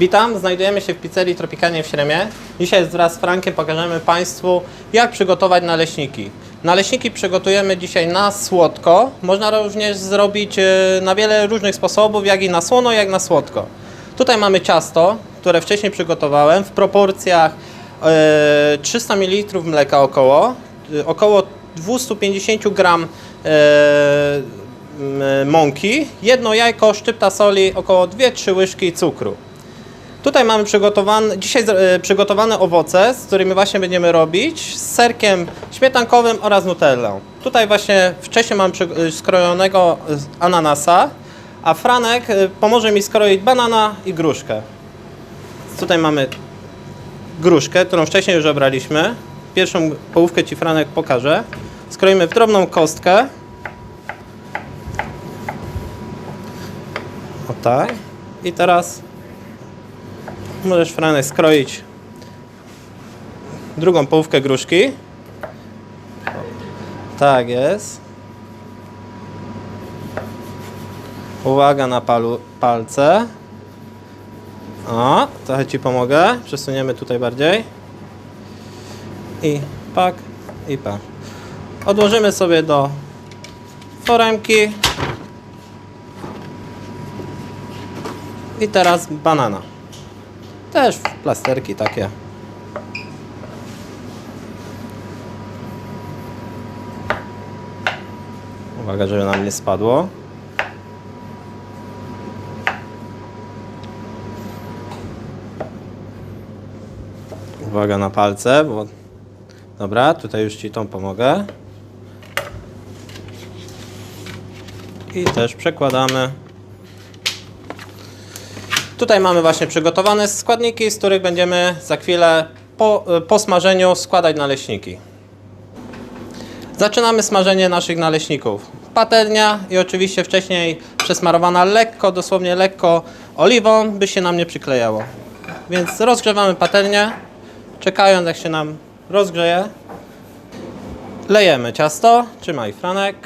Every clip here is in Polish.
Witam, znajdujemy się w pizzerii Tropikanie w Śremie. Dzisiaj wraz z Frankiem pokażemy Państwu, jak przygotować naleśniki. Naleśniki przygotujemy dzisiaj na słodko. Można również zrobić e, na wiele różnych sposobów, jak i na słono, jak na słodko. Tutaj mamy ciasto, które wcześniej przygotowałem w proporcjach e, 300 ml mleka około, e, około 250 gram e, m, mąki, jedno jajko, szczypta soli, około 2-3 łyżki cukru. Tutaj mamy przygotowane, dzisiaj e, przygotowane owoce, z którymi właśnie będziemy robić, z serkiem śmietankowym oraz nutellą. Tutaj właśnie wcześniej mam e, skrojonego ananasa, a Franek e, pomoże mi skroić banana i gruszkę. Tutaj mamy gruszkę, którą wcześniej już obraliśmy. Pierwszą połówkę Ci Franek pokażę. Skroimy w drobną kostkę. O tak. I teraz możesz Franek skroić drugą połówkę gruszki. Tak jest. Uwaga na palu, palce. O, trochę Ci pomogę. Przesuniemy tutaj bardziej. I pak, i pak. Odłożymy sobie do foremki. I teraz banana. Też plasterki takie. Uwaga, żeby nam nie spadło. Uwaga na palce, bo... Dobra, tutaj już Ci tą pomogę. I też przekładamy. Tutaj mamy właśnie przygotowane składniki, z których będziemy za chwilę po, po smażeniu składać naleśniki. Zaczynamy smażenie naszych naleśników. Patelnia i oczywiście wcześniej przesmarowana lekko, dosłownie lekko oliwą, by się nam nie przyklejało. Więc rozgrzewamy patelnię, czekając jak się nam rozgrzeje. Lejemy ciasto, trzymaj Franek,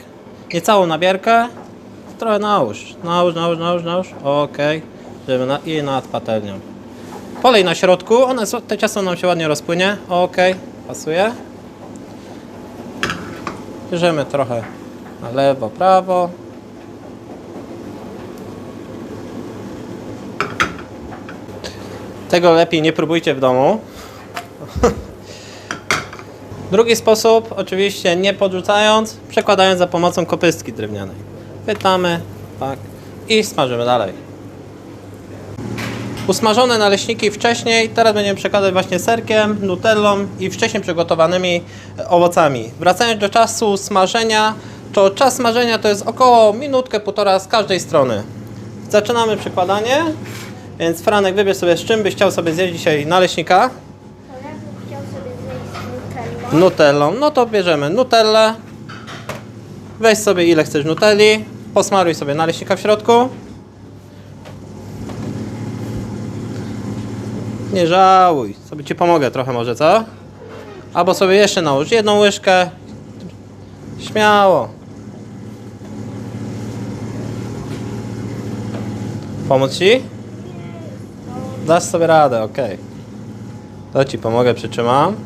niecałą nabierkę, trochę nałóż, nałóż, nałóż, nałóż, nałóż, okej, żeby na, i nad patelnią. Polej na środku, one, te ciasto nam się ładnie rozpłynie, okej, pasuje. Bierzemy trochę na lewo, prawo. Tego lepiej nie próbujcie w domu. Drugi sposób, oczywiście nie podrzucając, przekładając za pomocą kopystki drewnianej. Pytamy, tak, i smażymy dalej. Usmażone naleśniki wcześniej, teraz będziemy przekładać właśnie serkiem, nutellą i wcześniej przygotowanymi e, owocami. Wracając do czasu smażenia, to czas smażenia to jest około minutkę, półtora z każdej strony. Zaczynamy przekładanie, więc Franek wybierz sobie z czym byś chciał sobie zjeść dzisiaj naleśnika. Chciał sobie zjeść nutellą. Nutellą, no to bierzemy nutellę. Weź sobie ile chcesz nutelli, posmaruj sobie naleśnika w środku. Nie żałuj, sobie ci pomogę trochę może, co? Albo sobie jeszcze nałóż jedną łyżkę. Śmiało. Pomóc ci? Dasz sobie radę, okej. To ci pomogę, przytrzymam.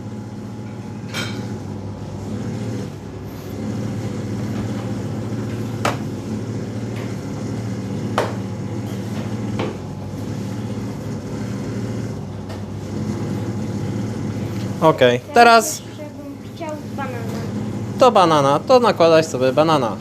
Okej, teraz chciał banana. to banana, to nakładaj sobie banana.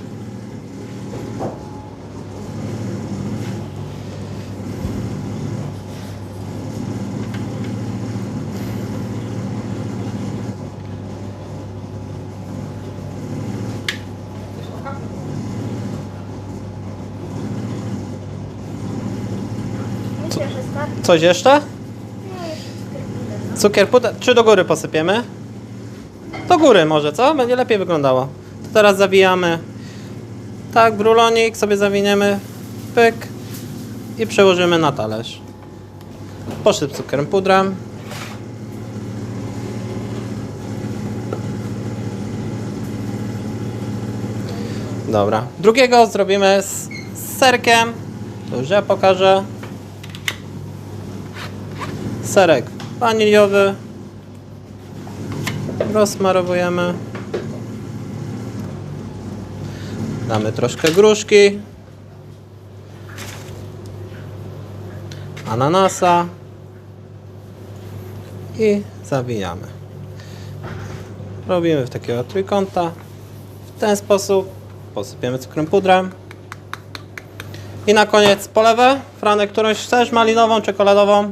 Myślę, że starczy. Coś jeszcze? Cukier czy do góry posypiemy? Do góry może, co? Będzie lepiej wyglądało. To teraz zawijamy. Tak, brulonik sobie zawiniemy. Pyk. I przełożymy na talerz. Posyp cukrem pudrem. Dobra. Drugiego zrobimy z, z serkiem. To już ja pokażę. Serek waniliowy. Rozsmarowujemy. Damy troszkę gruszki. Ananasa. I zawijamy. Robimy w takiego trójkąta. W ten sposób posypiemy cukrem pudrem. I na koniec polewę. Franek, którąś chcesz? Malinową, czekoladową?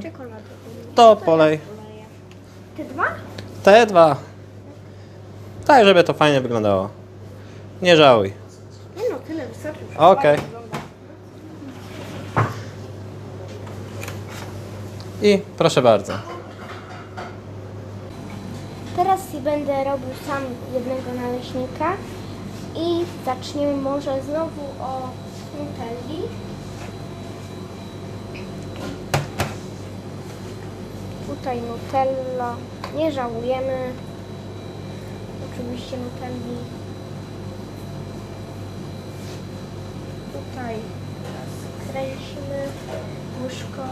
To polej. Te dwa? Te dwa. Tak, żeby to fajnie wyglądało. Nie żałuj. Nie no, tyle wystarczy. już Okej. ładnie wygląda. I proszę bardzo. Teraz będę robił sam jednego naleśnika i zaczniemy może znowu o nutelli. Tutaj nutella, nie żałujemy. Oczywiście nutelli. Tutaj teraz kręcimy łyżką.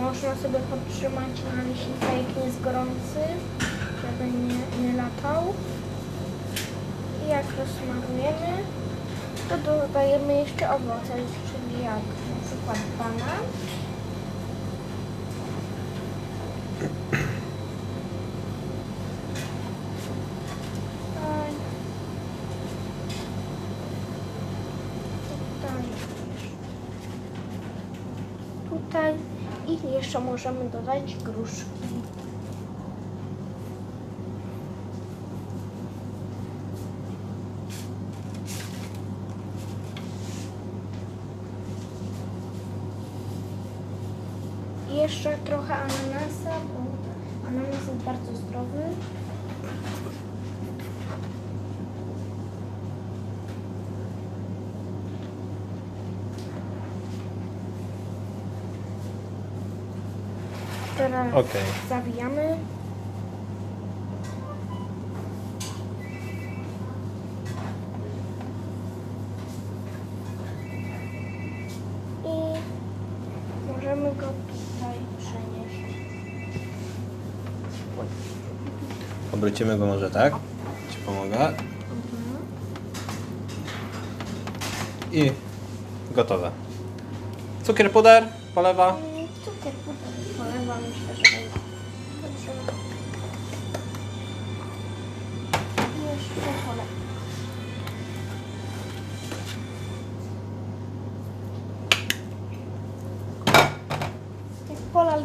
Można sobie podtrzymać naleśnika jak jest gorący, żeby nie, nie latał. I jak rozsmarujemy, to dodajemy jeszcze owoce, czyli jak na przykład banan. Tutaj. I jeszcze możemy dodać gruszki. I jeszcze trochę ananasa, bo ananas jest bardzo zdrowy. Teraz Okej. zawijamy. I możemy go Obrócimy go może tak. Ci pomogę. I gotowe. Cukier puder, polewa. Cukier puder polewam, myślę, że będzie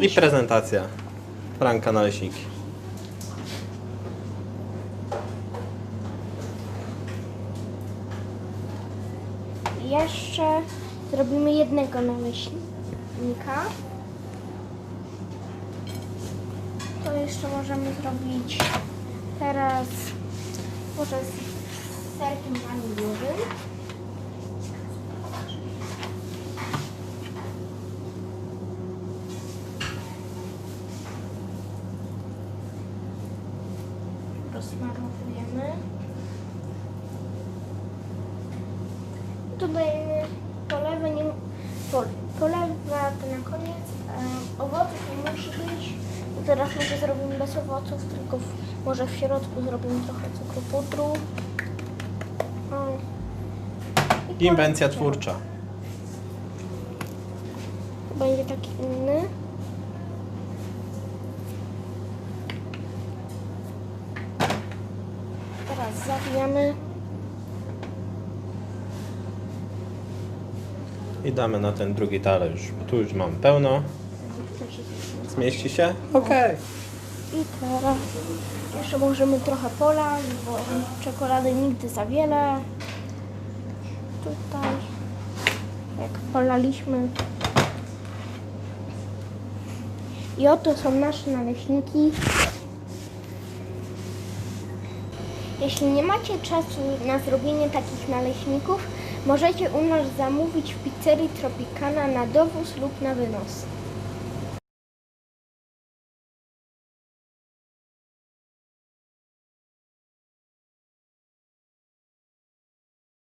jeszcze I prezentacja. Franka naleśniki. Jeszcze zrobimy jednego naleśnika. To jeszcze możemy zrobić teraz może z serkiem waniliowym. Rozmarowujemy. Dodajemy polewę, nie, po, polewa to na koniec. E, owoców nie musi być. Teraz może zrobimy bez owoców, tylko w, może w środku zrobimy trochę cukru pudru. I Inwencja twórcza. Będzie taki inny. Teraz zawijamy. I damy na ten drugi talerz. bo Tu już mam pełno. Zmieści się? Okej. I teraz jeszcze możemy trochę polać, bo czekolady nigdy za wiele. Tutaj jak polaliśmy. I oto są nasze naleśniki. Jeśli nie macie czasu na zrobienie takich naleśników, możecie u nas zamówić w pizzerii Tropicana na dowóz lub na wynos.